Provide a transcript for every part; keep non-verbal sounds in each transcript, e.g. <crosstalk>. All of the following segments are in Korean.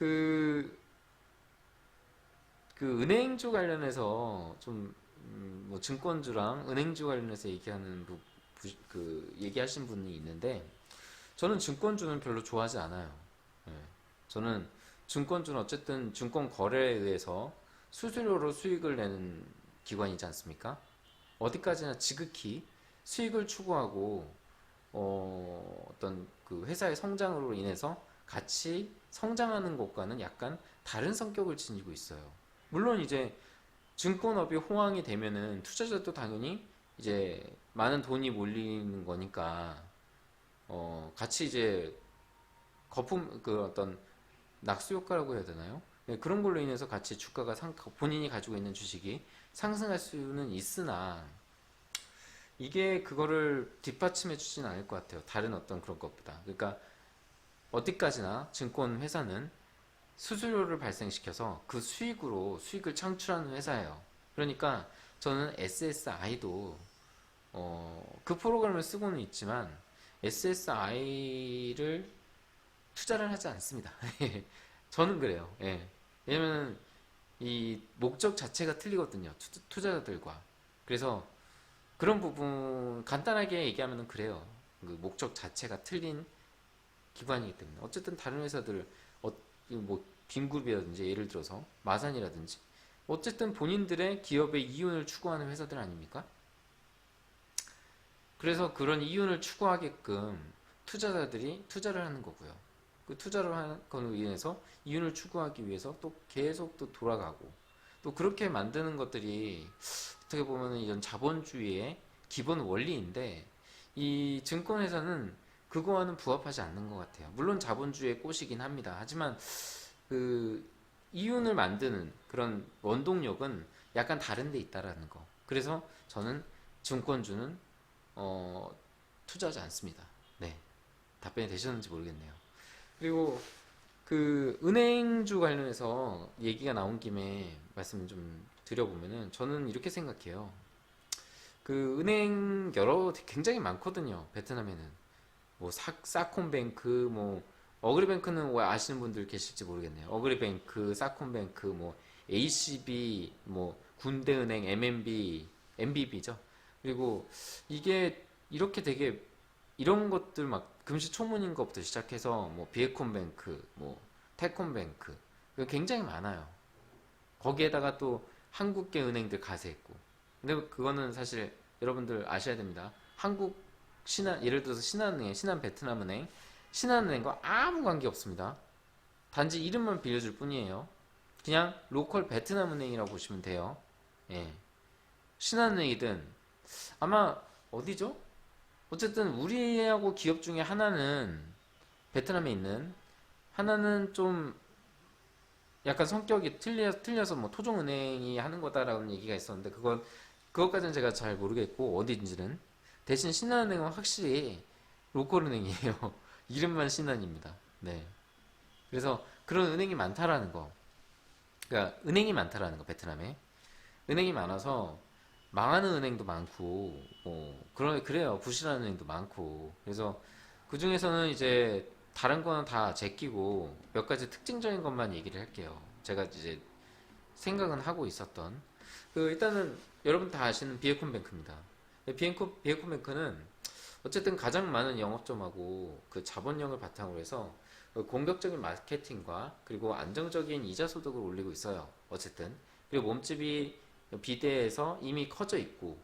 그, 그 은행주 관련해서 좀, 음, 뭐 증권주랑 은행주 관련해서 얘기하는 부, 부- 그, 얘기하신 분이 있는데, 저는 증권주는 별로 좋아하지 않아요. 예. 저는 증권주는 어쨌든 증권 거래에 의해서 수수료로 수익을 내는 기관이지 않습니까? 어디까지나 지극히 수익을 추구하고 어, 어떤 그 회사의 성장으로 인해서 같이 성장하는 것과는 약간 다른 성격을 지니고 있어요. 물론 이제 증권업이 호황이 되면은 투자자도 당연히 이제 많은 돈이 몰리는 거니까 어, 같이 이제 거품 그 어떤 낙수 효과라고 해야 되나요? 네, 그런 걸로 인해서 같이 주가가 상, 본인이 가지고 있는 주식이 상승할 수는 있으나 이게 그거를 뒷받침해 주진 않을 것 같아요. 다른 어떤 그런 것보다. 그러니까 어디까지나 증권 회사는 수수료를 발생시켜서 그 수익으로 수익을 창출하는 회사예요. 그러니까 저는 SSI도 어, 그 프로그램을 쓰고는 있지만 SSI를 투자를 하지 않습니다. <laughs> 저는 그래요. 예. 왜냐면 이 목적 자체가 틀리거든요. 투, 투자자들과. 그래서 그런 부분 간단하게 얘기하면 그래요. 그 목적 자체가 틀린 기관이기 때문에 어쨌든 다른 회사들 어, 뭐 빈그룹이라든지 예를 들어서 마산이라든지 어쨌든 본인들의 기업의 이윤을 추구하는 회사들 아닙니까? 그래서 그런 이윤을 추구하게끔 투자자들이 투자를 하는 거고요. 그 투자를 하는 걸로 인해서 이윤을 추구하기 위해서 또 계속 또 돌아가고 또 그렇게 만드는 것들이 어떻게 보면 이런 자본주의의 기본 원리인데 이 증권회사는 그거와는 부합하지 않는 것 같아요. 물론 자본주의의 꽃이긴 합니다. 하지만 그 이윤을 만드는 그런 원동력은 약간 다른 데 있다라는 거. 그래서 저는 증권주는 어, 투자하지 않습니다. 네. 답변이 되셨는지 모르겠네요. 그리고 그 은행주 관련해서 얘기가 나온 김에 말씀 좀 드려보면은 저는 이렇게 생각해요. 그 은행 여러 굉장히 많거든요. 베트남에는 뭐 사, 사콤뱅크 뭐 어그리뱅크는 왜 아시는 분들 계실지 모르겠네요. 어그리뱅크, 사콤뱅크, 뭐 ACB, 뭐 군대은행, MNB, MBB죠. 그리고 이게 이렇게 되게 이런 것들 막 금시초문인 것부터 시작해서 뭐 비에콤뱅크, 뭐 태콤뱅크 이거 굉장히 많아요. 거기에다가 또 한국계 은행들 가세했고. 근데 그거는 사실 여러분들 아셔야 됩니다. 한국 신한 예를 들어서 신한은행, 신한 베트남은행, 신한은행과 아무 관계 없습니다. 단지 이름만 빌려줄 뿐이에요. 그냥 로컬 베트남은행이라고 보시면 돼요. 예. 신한은행이든 아마 어디죠? 어쨌든 우리하고 기업 중에 하나는 베트남에 있는 하나는 좀 약간 성격이 틀려, 틀려서 뭐 토종은행이 하는 거다라는 얘기가 있었는데 그건 그것까지는 제가 잘 모르겠고 어디인지는 대신 신한은행은 확실히 로컬은행이에요. <laughs> 이름만 신한입니다. 네. 그래서 그런 은행이 많다라는 거. 그러니까 은행이 많다라는 거 베트남에 은행이 많아서 망하는 은행도 많고 뭐 그런 그래요 부실한 은행도 많고 그래서 그 중에서는 이제 다른 거는 다 제끼고 몇 가지 특징적인 것만 얘기를 할게요. 제가 이제 생각은 하고 있었던 그 일단은 여러분 다 아시는 비에콘뱅크입니다. 비에콘 비에콘뱅크는 어쨌든 가장 많은 영업점하고 그 자본력을 바탕으로 해서 그 공격적인 마케팅과 그리고 안정적인 이자 소득을 올리고 있어요. 어쨌든 그리고 몸집이 비대해서 이미 커져 있고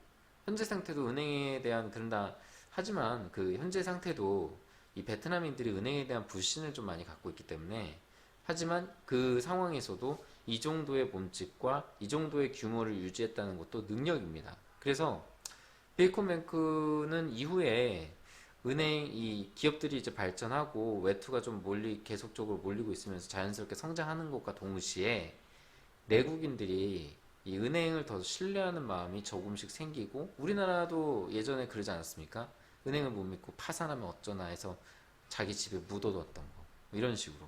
현재 상태도 은행에 대한 그런다 하지만 그 현재 상태도 이 베트남인들이 은행에 대한 불신을 좀 많이 갖고 있기 때문에 하지만 그 상황에서도 이 정도의 몸집과 이 정도의 규모를 유지했다는 것도 능력입니다. 그래서 베이컨뱅크는 이후에 은행 이 기업들이 이제 발전하고 외투가 좀 몰리 계속적으로 몰리고 있으면서 자연스럽게 성장하는 것과 동시에 내국인들이 이 은행을 더 신뢰하는 마음이 조금씩 생기고 우리나라도 예전에 그러지 않았습니까? 은행을 못 믿고 파산하면 어쩌나 해서 자기 집에 묻어뒀던 거 이런 식으로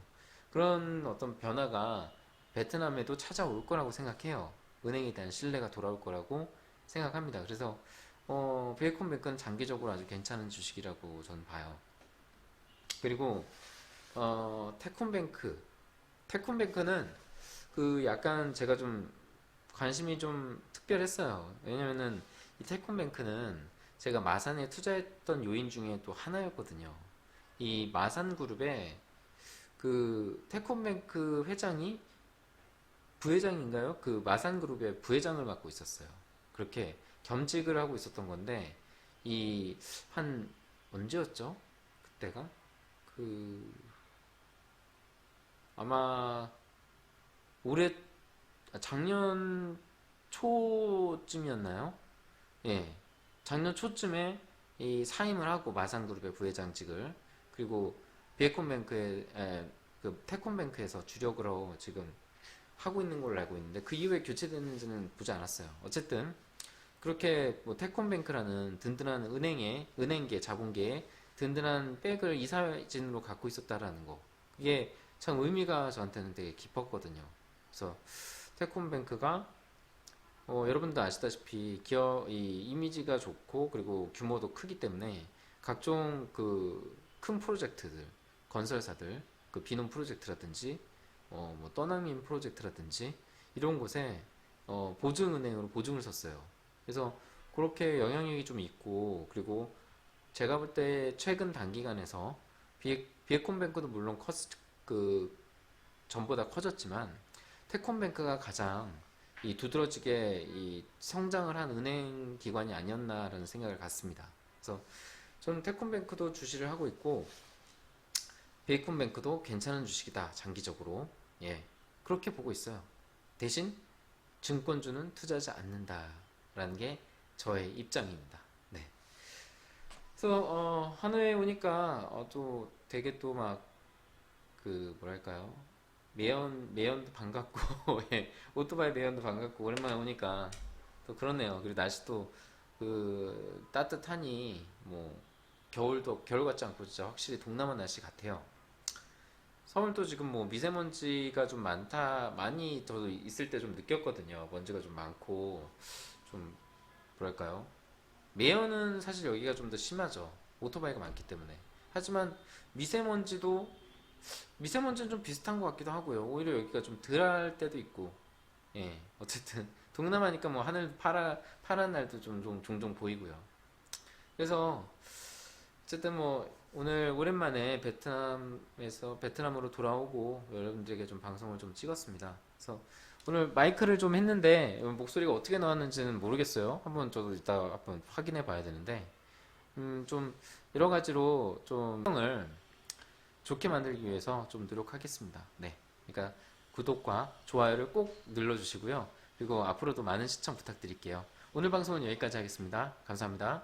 그런 어떤 변화가 베트남에도 찾아올 거라고 생각해요. 은행에 대한 신뢰가 돌아올 거라고 생각합니다. 그래서 어, 베이컨뱅크는 장기적으로 아주 괜찮은 주식이라고 저는 봐요. 그리고 어, 테콤뱅크 태쿤뱅크는 그 약간 제가 좀 관심이 좀 특별했어요. 왜냐면은 이 태쿤뱅크는 제가 마산에 투자했던 요인 중에 또 하나였거든요. 이 마산 그룹에 그 태콘뱅크 회장이 부회장인가요? 그 마산 그룹의 부회장을 맡고 있었어요. 그렇게 겸직을 하고 있었던 건데 이 한 언제였죠? 그때가 그 아마 올해 아, 작년 초쯤이었나요? 예. 작년 초쯤에 이 사임을 하고 마산그룹의 부회장직을 그리고 비에콘뱅크에 에, 그 태콘뱅크에서 주력으로 지금 하고 있는 걸로 알고 있는데 그 이후에 교체됐는지는 보지 않았어요. 어쨌든 그렇게 뭐 태콘뱅크라는 든든한 은행의 은행계 자본계의 든든한 백을 이사진으로 갖고 있었다라는 거 이게 참 의미가 저한테는 되게 깊었거든요. 그래서 태콘뱅크가 어, 여러분도 아시다시피 기업 이 이미지가 좋고 그리고 규모도 크기 때문에 각종 그 큰 프로젝트들 건설사들 그 비농 프로젝트라든지 어, 뭐 떠남인 프로젝트라든지 이런 곳에 어, 보증은행으로 보증을 섰어요. 그래서 그렇게 영향력이 좀 있고 그리고 제가 볼 때 최근 단기간에서 비에, 비에콘뱅크도 물론 컸, 그 전보다 커졌지만 태콘뱅크가 가장 이 두드러지게 이 성장을 한 은행 기관이 아니었나라는 생각을 갖습니다. 그래서 저는 태콘뱅크도 주시를 하고 있고 베이콘뱅크도 괜찮은 주식이다 장기적으로 예 그렇게 보고 있어요. 대신 증권주는 투자하지 않는다 라는 게 저의 입장입니다. 네. 그래서 어, 한우에 오니까 어, 또 되게 또 막 그 뭐랄까요 매연 매연도 반갑고 <laughs> 예, 오토바이 매연도 반갑고 오랜만에 오니까 또 그렇네요. 그리고 날씨도 그 따뜻하니 뭐 겨울도 겨울 같지 않고 진짜 확실히 동남아 날씨 같아요. 서울도 지금 뭐 미세먼지가 좀 많다 많이 저도 있을 때 좀 느꼈거든요. 먼지가 좀 많고 좀 뭐랄까요? 매연은 사실 여기가 좀 더 심하죠. 오토바이가 많기 때문에. 하지만 미세먼지도 미세먼지는 좀 비슷한 것 같기도 하고요. 오히려 여기가 좀 덜할 때도 있고, 예, 어쨌든 <laughs> 동남아니까 뭐 하늘 파라 파란 날도 좀, 좀 종종 보이고요. 그래서 어쨌든 뭐 오늘 오랜만에 베트남에서 베트남으로 돌아오고 여러분들에게 좀 방송을 좀 찍었습니다. 그래서 오늘 마이크를 좀 했는데 목소리가 어떻게 나왔는지는 모르겠어요. 한번 저도 이따 한번 확인해 봐야 되는데 음, 좀 여러 가지로 좀 형을 좋게 만들기 위해서 좀 노력하겠습니다. 네. 그러니까 구독과 좋아요를 꼭 눌러주시고요. 그리고 앞으로도 많은 시청 부탁드릴게요. 오늘 방송은 여기까지 하겠습니다. 감사합니다.